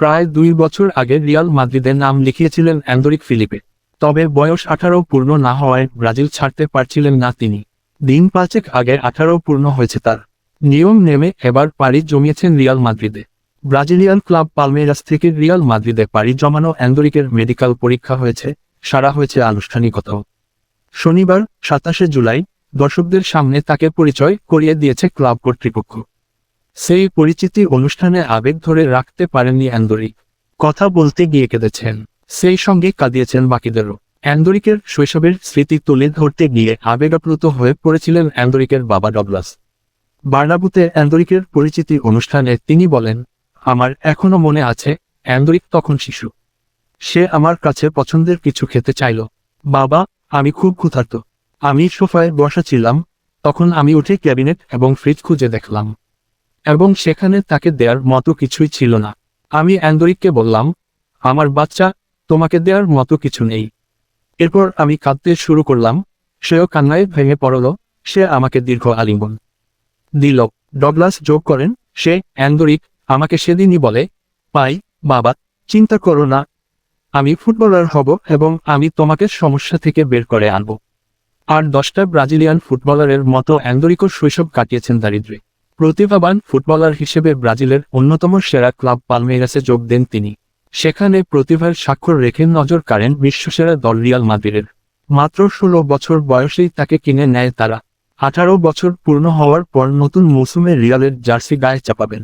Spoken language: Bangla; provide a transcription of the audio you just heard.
প্রায় দুই বছর আগে রিয়াল মাদ্রিদের নাম লিখিয়েছিলেন অ্যান্ডোরিক ফিলিপে। তবে বয়স আঠারো পূর্ণ না হওয়ায় ব্রাজিল ছাড়তে পারছিলেন না তিনি। দিন পাঁচেক আগে আঠারো পূর্ণ হয়েছে তার। নিয়ম নেমে এবার পাড়ি জমিয়েছেন রিয়াল মাদ্রিদে। ব্রাজিলিয়ান ক্লাব পালমেরাস থেকে রিয়াল মাদ্রিদে পাড়ি জমানো অ্যান্ডোরিকের মেডিকেল পরীক্ষা হয়েছে সারা হয়েছে আনুষ্ঠানিকতাও। শনিবার সাতাশে জুলাই দর্শকদের সামনে তাকে পরিচয় করিয়ে দিয়েছে ক্লাব কর্তৃপক্ষ। সেই পরিচিতি অনুষ্ঠানে আবেগ ধরে রাখতে পারেননি অ্যান্ডোরিক কথা বলতে গিয়ে কেঁদেছেন। সেই সঙ্গে কাঁদিয়েছেন বাকিদেরও। অ্যান্ডোরিকের শৈশবের স্মৃতি তুলে ধরতে গিয়ে আবেগাপ্লুত হয়ে পড়েছিলেন অ্যান্ডোরিকের বাবা ডগলাস। বার্নাবুতে অ্যান্ডোরিকের পরিচিতি অনুষ্ঠানে তিনি বলেন, আমার এখনও মনে আছে অ্যান্ডোরিক তখন শিশু। সে আমার কাছে পছন্দের কিছু খেতে চাইল। বাবা, আমি খুব ক্ষুধার্ত। আমি সোফায় বসা ছিলাম, তখন আমি উঠে ক্যাবিনেট এবং ফ্রিজ খুঁজে দেখলাম। এবং সেখানে তাকে দেওয়ার মতো কিছুই ছিল না। আমি অ্যান্ডোরিককে বললাম, আমার বাচ্চা, তোমাকে দেওয়ার মতো কিছু নেই। এরপর আমি কাঁদতে শুরু করলাম, সেও কান্নায় ভেঙে পড়ল, সে আমাকে দীর্ঘ আলিঙ্গন দিল। ডগলাস যোগ করেন, সে অ্যান্ডোরিক, আমাকে সেদিনই বলে পাই বাবা, চিন্তা করো না। আমি ফুটবলার হব এবং আমি তোমাকে সমস্যা থেকে বের করে আনব আর দশটা ব্রাজিলিয়ান ফুটবলারের মতো অ্যান্ডোরিকো শৈশব কাটিয়েছেন দারিদ্রে প্রতিভাবান ফুটবলার হিসেবে ব্রাজিলের অন্যতম সেরা ক্লাব পালমেইরাসে যোগ দেন তিনি। সেখানে প্রতিভার স্বাক্ষর রেখে নজর কাড়েন বিশ্বসেরা দল রিয়াল মাদ্রিদের। মাত্র ষোলো বছর বয়সেই তাকে কিনে নেয় তারা। আঠারো বছর পূর্ণ হওয়ার পর নতুন মৌসুমে রিয়ালের জার্সি গায়ে চাপাবেন।